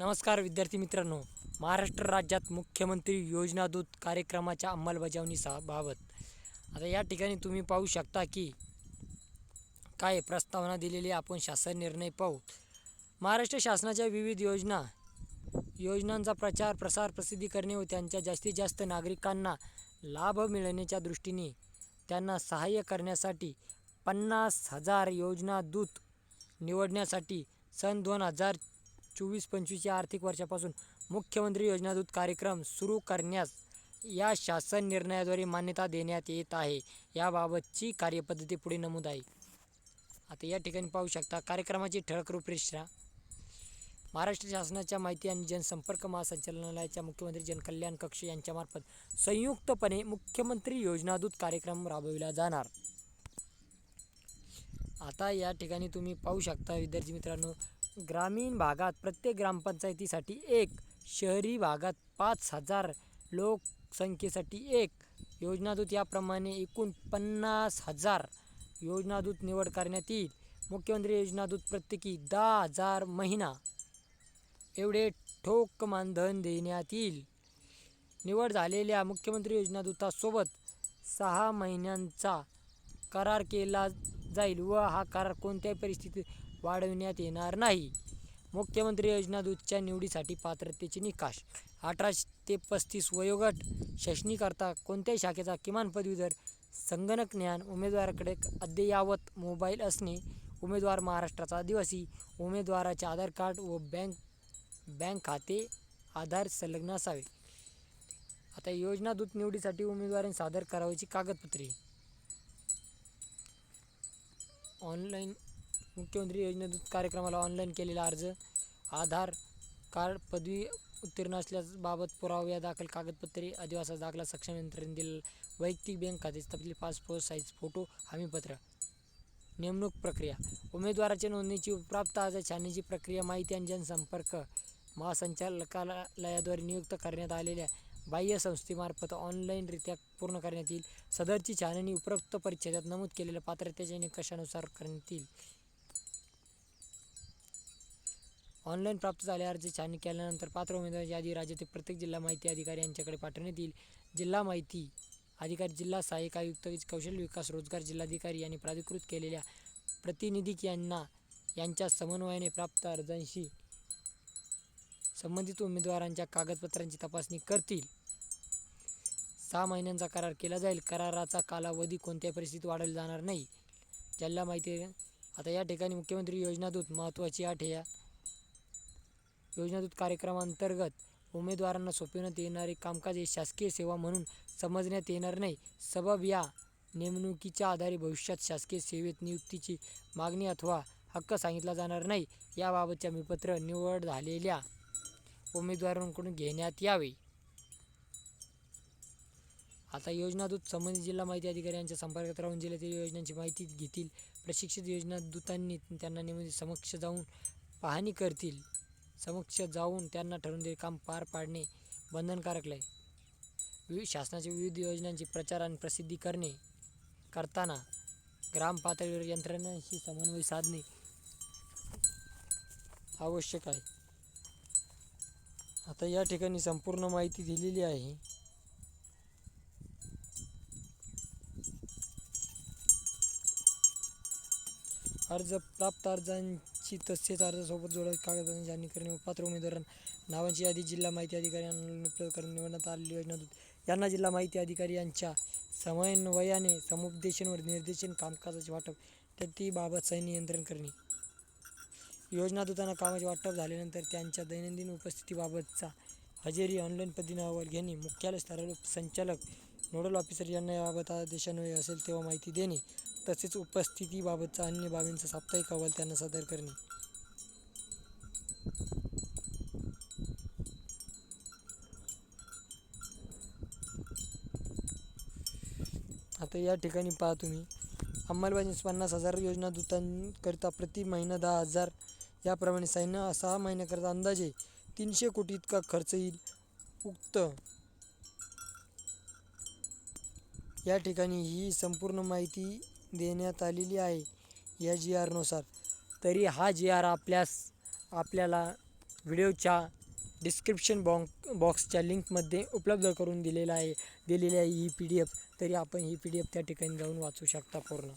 नमस्कार विद्यार्थी मित्रांनो. महाराष्ट्र राज्यात मुख्यमंत्री योजना दूत कार्यक्रमाच्या अंमलबजावणीबाबत आता या ठिकाणी तुम्ही पाहू शकता की काय प्रस्तावना दिलेली आपण शासन निर्णय पाहू. महाराष्ट्र शासनाच्या विविध योजना योजनांचा प्रचार प्रसार प्रसिद्धी करणे व त्यांच्या जास्तीत जास्त नागरिकांना लाभ मिळण्याच्या दृष्टीने त्यांना सहाय्य करण्यासाठी पन्नास हजार योजना दूत निवडण्यासाठी सन दोन हजार चोवीस पंचवीस या आर्थिक वर्षापासून मुख्यमंत्री योजना दूत कार्यक्रम सुरू करण्यास या शासन निर्णयाद्वारे मान्यता देण्यात येत आहे. याबाबतची कार्यपद्धती पुढे नमूद आहे. आता या ठिकाणी पाहू शकता कार्यक्रमाची ठळक रूपरेषा. महाराष्ट्र शासनाच्या माहिती आणि जनसंपर्क महासंचालनालयाच्या मुख्यमंत्री जनकल्याण कक्ष यांच्यामार्फत संयुक्तपणे मुख्यमंत्री योजनादूत कार्यक्रम राबविला जाणार. आता या ठिकाणी तुम्ही पाहू शकता विद्यार्थी मित्रांनो ग्रामीण भागात प्रत्येक ग्रामपंचायतीसाठी एक शहरी भागात पाच हजार लोकसंख्येसाठी एक. योजनादूत याप्रमाणे एकूण पन्नास हजार योजनादूत निवड करण्यात येईल. मुख्यमंत्री योजनादूत प्रत्येकी दहा हजार महिना एवढे ठोक मानधन देण्यात येईल. निवड झालेल्या मुख्यमंत्री योजनादूतासोबत सहा महिन्यांचा करार केला जाईल व हा करार कोणत्याही परिस्थितीत वाढविण्यात येणार नाही. मुख्यमंत्री योजना दूतच्या निवडीसाठी पात्रतेचे निकष अठरा ते पस्तीस वयोगट शैक्षणिककरता कोणत्याही शाखेचा किमान पदवीधर संगणक ज्ञान उमेदवाराकडे अद्ययावत मोबाईल असणे उमेदवार महाराष्ट्राचा आदिवासी उमेदवाराचे आधार कार्ड व बँक बँक खाते आधार संलग्न असावे. आता योजना दूत निवडीसाठी उमेदवारांनी सादर करावयाची कागदपत्रे. ऑनलाईन मुख्यमंत्री योजना दूत कार्यक्रमाला ऑनलाईन केलेला अर्ज आधार कार्ड पदवी उत्तीर्ण असल्याबाबत पुराव्या दाखल कागदपत्रे आदिवासी दाखला सक्षम यंत्रणेने दिलेला वैयक्तिक बँक खाते तपशील पासपोर्ट साईज फोटो हमीपत्र. नेमणूक प्रक्रिया. उमेदवाराच्या नोंदणीची प्राप्त अर्ज छाननीची प्रक्रिया माहिती आणि जनसंपर्क महासंचालकालयाद्वारे नियुक्त करण्यात आलेल्या बाह्य संस्थेमार्फत ऑनलाईनरित्या पूर्ण करण्यात येईल. सदरची छाननी उपरोक्त परिच्छेदात नमूद केलेल्या पात्रतेच्या निकषानुसार करण्यात येईल. ऑनलाईन प्राप्त झाले अर्ज छाननी केल्यानंतर पात्र उमेदवारांची यादी राज्यातील प्रत्येक जिल्हा माहिती अधिकारी यांच्याकडे पाठवण्यात येईल. जिल्हा माहिती अधिकारी जिल्हा सहाय्यक आयुक्त कौशल्य विकास रोजगार जिल्हाधिकारी यांनी प्राधिकृत केलेल्या प्रतिनिधिक यांना यांच्या समन्वयाने प्राप्त अर्जांशी संबंधित उमेदवारांच्या कागदपत्रांची तपासणी करतील. सहा महिन्यांचा करार केला जाईल. कराराचा कालावधी कोणत्याही परिस्थितीत वाढवला जाणार नाही. ज्याला माहिती आता या ठिकाणी मुख्यमंत्री योजनादूत महत्त्वाची आठ या योजनादूत कार्यक्रमांतर्गत उमेदवारांना सोपविण्यात येणारे कामकाज हे शासकीय सेवा म्हणून समजण्यात येणार नाही. सबब या नेमणुकीच्या आधारे भविष्यात शासकीय सेवेत नियुक्तीची मागणी अथवा हक्क सांगितला जाणार नाही. याबाबतचे हमीपत्र निवड झालेल्या उमेदवारांकडून घेण्यात यावे. आता योजनादूत संबंधित जिल्हा माहिती अधिकारी यांच्या संपर्कात राहून जिल्ह्यातील योजनांची माहिती घेतील. प्रशिक्षित योजना दूतांनी त्यांना नियमित समक्ष जाऊन पाहणी करतील. समक्ष जाऊन त्यांना ठरवून दिले काम पार पाडणे बंधनकारक आहे विविध शासनाच्या विविध योजनांची प्रचार आणि प्रसिद्धी करणे करताना ग्राम पातळीवर यंत्रणांशी समन्वय साधणे आवश्यक आहे. आता या ठिकाणी संपूर्ण माहिती दिलेली आहे. अर्ज प्राप्त अर्जांची तसेच अर्जासोबत जोडत कागदपत्रांची छाननी करणे पात्र उमेदवारांना नावांची यादी जिल्हा माहिती अधिकारी यांना उपलब्ध करून निवडण्यात आलेली योजना यांना जिल्हा माहिती अधिकारी यांच्या समन्वयाने समुपदेशनवर निर्देशन कामकाजाचे वाटप त्यातीबाबत सैन्य नियंत्रण करणे. योजना दूतांना कामाचे वाटप झाल्यानंतर त्यांच्या दैनंदिन उपस्थितीबाबतचा हजेरी ऑनलाईन पद्धतीने अहवाल घेणे मुख्यालय स्तरावर संचालक नोडल ऑफिसर यांना याबाबत आदेशान्वये असेल तेव्हा माहिती देणे तसेच उपस्थितीबाबतचा अन्य बाबींचा साप्ताहिक अहवाल त्यांना सादर करणे. आता या ठिकाणी पहा तुम्ही. अंमलबजावणी पन्नास हजार योजना दूतांकरिता प्रति महिना दहा हजार. याप्रमाणे सैन्य सहा महिन्याकरता अंदाजे तीनशे कोटी इतका खर्च येईल. उक्त. या ठिकाणी ही संपूर्ण माहिती देण्यात आलेली आहे या जी आरनुसार तरी हा जी आर आपल्यास आपल्याला व्हिडिओच्या डिस्क्रिप्शन बॉक बॉक्सच्या लिंकमध्ये उपलब्ध करून दिलेला आहे दिलेली आहे ही पी डी एफ तरी आपण ही पी डी एफ त्या ठिकाणी जाऊन वाचू शकता पूर्ण.